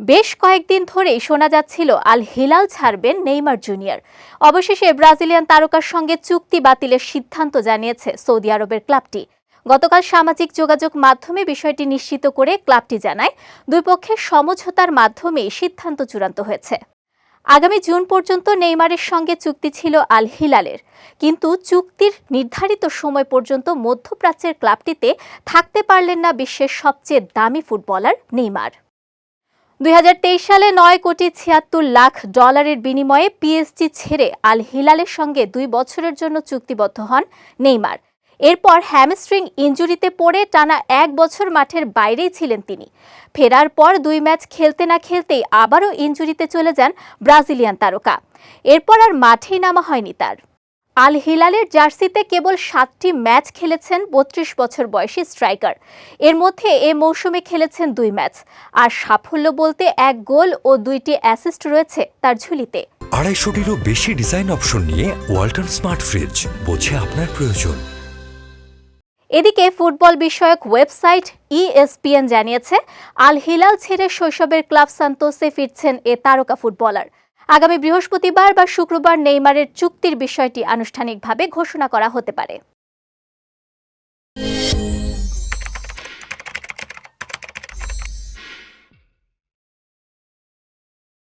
বেশ কয়েকদিন ধরেই শোনা যাচ্ছিল, আল হিলাল ছাড়বেন নেইমার জুনিয়র। অবশেষে ব্রাজিলিয়ান তারকার সঙ্গে চুক্তি বাতিলের সিদ্ধান্ত জানিয়েছে সৌদি আরবের ক্লাবটি। গতকাল সামাজিক যোগাযোগ মাধ্যমে বিষয়টি নিশ্চিত করে ক্লাবটি জানায়, দুই পক্ষের সমঝোতার মাধ্যমে সিদ্ধান্ত চূড়ান্ত হয়েছে। আগামী জুন পর্যন্ত নেইমারের সঙ্গে চুক্তি ছিল আল হিলালের। কিন্তু চুক্তির নির্ধারিত সময় পর্যন্ত মধ্যপ্রাচ্যের ক্লাবটিতে থাকতে পারলেন না বিশ্বের সবচেয়ে দামি ফুটবলার নেইমার। দুই হাজার তেইশ সালে নয় কোটি ছিয়াত্তর লাখ ডলারের বিনিময়ে পিএসজি ছেড়ে আল হিলালের সঙ্গে দুই বছরের জন্য চুক্তিবদ্ধ হন নেইমার। এরপর হ্যামস্ট্রিং ইঞ্জুরিতে পড়ে টানা এক বছর মাঠের বাইরেই ছিলেন তিনি। ফেরার পর দুই ম্যাচ খেলতে না খেলতেই আবারও ইঞ্জুরিতে চলে যান ব্রাজিলিয়ান তারকা। এরপর আর মাঠেই নামা হয়নি তার। আল হিলালের জার্সিতে কেবল সাতটি ম্যাচ খেলেছেন বত্রিশ বছর বয়সী স্ট্রাইকার। এর মধ্যে এ মৌসুমে খেলেছেন দুই ম্যাচ। আর সাফল্য বলতে এক গোল ও দুইটি অ্যাসিস্ট রয়েছে তার ঝুলিতে। আড়াইশোটিরও বেশি ডিজাইন অপশন নিয়ে ওয়ালটন স্মার্ট ফ্রিজ বোঝে আপনার প্রয়োজন। এদিকে ফুটবল বিষয়ক ওয়েবসাইট E ইএসপিএন জানিয়েছে আল হিলাল ছেড়ে শৈশবের ক্লাব সান্তোসে ফিরছেন এ তারকা ফুটবলার। আগামী বৃহস্পতিবার বা শুক্রবার নেইমারের চুক্তির বিষয়টি আনুষ্ঠানিকভাবে ঘোষণা করা হতে পারে।